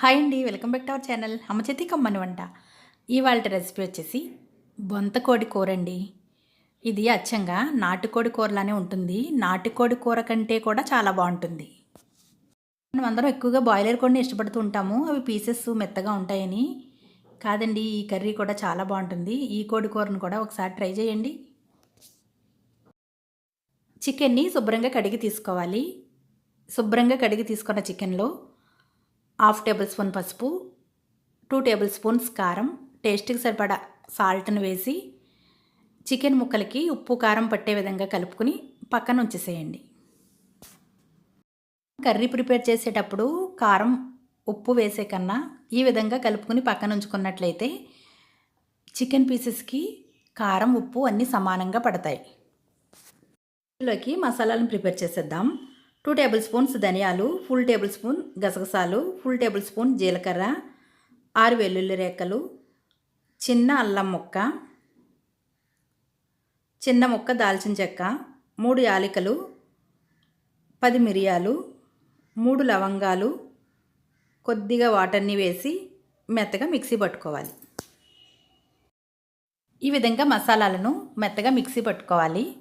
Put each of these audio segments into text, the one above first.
Hi అండి welcome back to our channel. అమ్మ చేతి కమ్మని వంట. ఇవాళ రెసిపీ వచ్చేసి బొంతకోడి కూర అండి ఇది అచ్చంగా నాటుకోడి కూరలానే ఉంటుంది. నాటుకోడి కూర కంటే కూడా చాలా బాగుంటుంది. మనం అందరం ఎక్కువగా బాయిలర్ కోడిని ఇష్టపడుతూ ఉంటాము. అవి పీసెస్ మెత్తగా ఉంటాయని. కాదండి ఈ కర్రీ కూడా చాలా బాగుంటుంది. ఈ కోడి కూరను కూడా ఒకసారి ట్రై చేయండి. చికెన్ని శుభ్రంగా కడిగి తీసుకోవాలి. శుభ్రంగా కడిగి తీసుకున్న చికెన్లో హాఫ్ టేబుల్ స్పూన్ పసుపు టూ టేబుల్ స్పూన్స్ కారం. టేస్ట్కి సరిపడా సాల్ట్ని వేసి చికెన్ ముక్కలకి ఉప్పు కారం పట్టే విధంగా కలుపుకుని పక్కన ఉంచేసేయండి. కర్రీ ప్రిపేర్ చేసేటప్పుడు కారం ఉప్పు వేసే కన్నా ఈ విధంగా కలుపుకుని పక్కన ఉంచుకున్నట్లయితే చికెన్ పీసెస్కి కారం ఉప్పు అన్నీ సమానంగా పడతాయి. ఇందులోకి మసాలాలను ప్రిపేర్ చేసేద్దాం. టూ టేబుల్ స్పూన్స్ ధనియాలు ఫుల్ టేబుల్ స్పూన్ గసగసాలు ఫుల్ టేబుల్ స్పూన్ జీలకర్ర ఆరు వెల్లుల్లి రేఖలు చిన్న అల్లం ముక్క చిన్న ముక్క దాల్చిన చెక్క మూడు యాలికలు పది మిరియాలు మూడు లవంగాలు కొద్దిగా వాటర్ని వేసి మెత్తగా మిక్సీ పట్టుకోవాలి. ఈ విధంగా మసాలాలను మెత్తగా మిక్సీ పట్టుకోవాలి.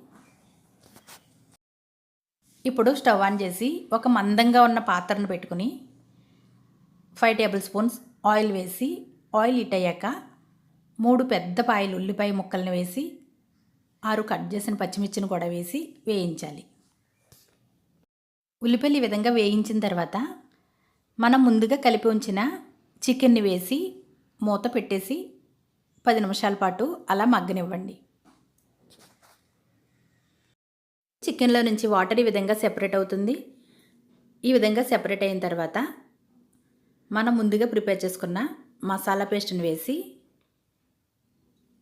ఇప్పుడు స్టవ్ ఆన్ చేసి ఒక మందంగా ఉన్న పాత్రను పెట్టుకుని ఫైవ్ టేబుల్ స్పూన్స్ ఆయిల్ వేసి ఆయిల్ హీట్ అయ్యాక మూడు పెద్ద పాయలు ఉల్లిపాయ ముక్కల్ని వేసి ఆరు కట్ చేసిన పచ్చిమిర్చిని కూడా వేసి వేయించాలి. ఉల్లిపాయలు ఈ విధంగా వేయించిన తర్వాత మనం ముందుగా కలిపి ఉంచిన చికెన్ని వేసి మూత పెట్టేసి పది నిమిషాల పాటు అలా మగ్గనివ్వండి. చికెన్లో నుంచి వాటర్ ఈ విధంగా సెపరేట్ అవుతుంది. ఈ విధంగా సెపరేట్ అయిన తర్వాత మనం ముందుగా ప్రిపేర్ చేసుకున్న మసాలా పేస్ట్ని వేసి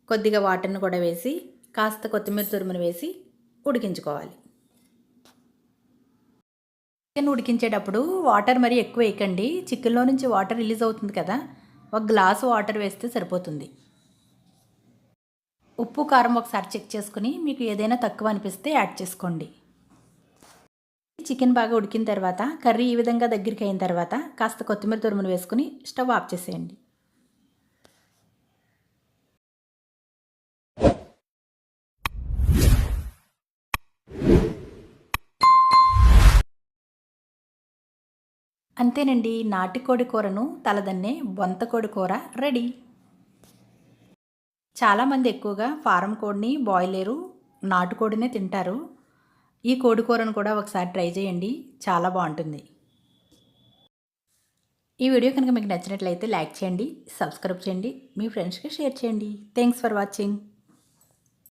కొద్దిగా వాటర్ని కూడా వేసి కాస్త కొత్తిమీర తురుమును వేసి ఉడికించుకోవాలి. చికెన్ ఉడికించేటప్పుడు వాటర్ మరి ఎక్కువ వేయకండి. చికెన్లో నుంచి వాటర్ రిలీజ్ అవుతుంది కదా. ఒక గ్లాస్ వాటర్ వేస్తే సరిపోతుంది. ఉప్పు కారం ఒకసారి చెక్ చేసుకుని మీకు ఏదైనా తక్కువ అనిపిస్తే యాడ్ చేసుకోండి. చికెన్ బాగా ఉడికిన తర్వాత కర్రీ ఈ విధంగా దగ్గరికి అయిన తర్వాత కాస్త కొత్తిమీర తురుమును వేసుకుని స్టవ్ ఆఫ్ చేసేయండి. అంతేనండి నాటికోడి కూరను తలదన్నే బొంతకోడి కూర రెడీ. చాలామంది ఎక్కువగా ఫారం కోడిని బాయిలేరు నాటుకోడినే తింటారు. ఈ కోడి కూరను కూడా ఒకసారి ట్రై చేయండి చాలా బాగుంటుంది. ఈ వీడియో కనుక మీకు నచ్చినట్లయితే లైక్ చేయండి సబ్స్క్రైబ్ చేయండి మీ ఫ్రెండ్స్కి షేర్ చేయండి. Thanks for watching.